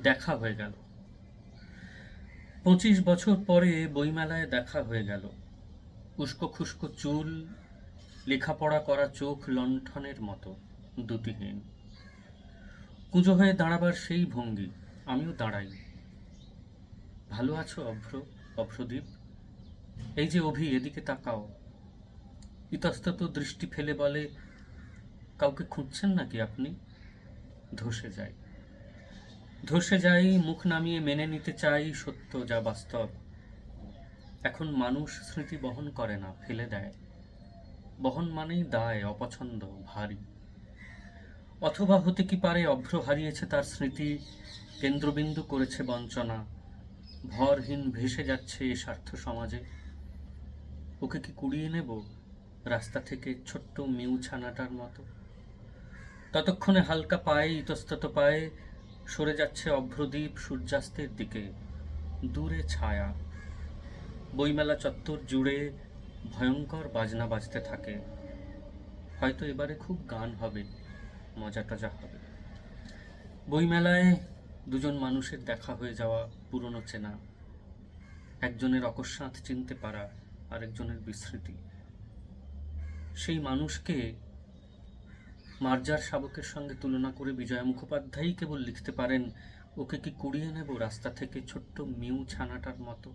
দেখা হয়ে গেল। পঁচিশ বছর পরে বইমেলায় দেখা হয়ে গেল। উস্কো খুস্কো চুল, লেখাপড়া করা চোখ লণ্ঠনের মতো দুটিহীন কুঁজো হয়ে দাঁড়াবার সেই ভঙ্গি, আমিও দাঁড়াই। ভালো আছো অভ্র, অভ্রদীপ? এই যে অভি, এদিকে তাকাও। ইতস্তত দৃষ্টি ফেলে বলে, কাউকে খুঁজছেন নাকি আপনি? ধসে যাই ধসে যাই, মুখ নামিয়ে মেনে নিতে চাই, সত্য যা বাস্তব। এখন মানুষ স্মৃতি বহন করে না, ফেলে দেয়। বহন মানেই দায়, অপছন্দ, ভারী। অথবা হতে কি পারে, অভ্র হারিয়েছে তার স্মৃতি, কেন্দ্রবিন্দু করেছে বঞ্চনা। ভরহীন ভেসে যাচ্ছে এ স্বার্থ সমাজে। ওকে কি কুড়িয়ে নেব, রাস্তা থেকে ছোট্ট মিউ ছানাটার মতো? ততক্ষণে হালকা পায়ে ইতস্তত পায়ে সরে যাচ্ছে অভ্রদ্বীপ সূর্যাস্তের দিকে। দূরে ছায়া। বইমেলা চত্বর জুড়ে ভয়ঙ্কর বাজনা বাজতে থাকে। হয়তো এবারে খুব গান হবে, মজা টজা হবে। বইমেলায় দুজন মানুষের দেখা হয়ে যাওয়া পুরনো চেনা। একজনের অকস্মাৎ চিনতে পারা, আরেকজনের বিস্মৃতি। সেই মানুষকে মার্জার শাবকের সঙ্গে তুলনা করে বিজয়া মুখোপাধ্যায়ই কেবল লিখতে পারেন, ওকে কি কুড়িয়ে নেব রাস্তা থেকে ছোট্ট মিউ ছানাটার মতো?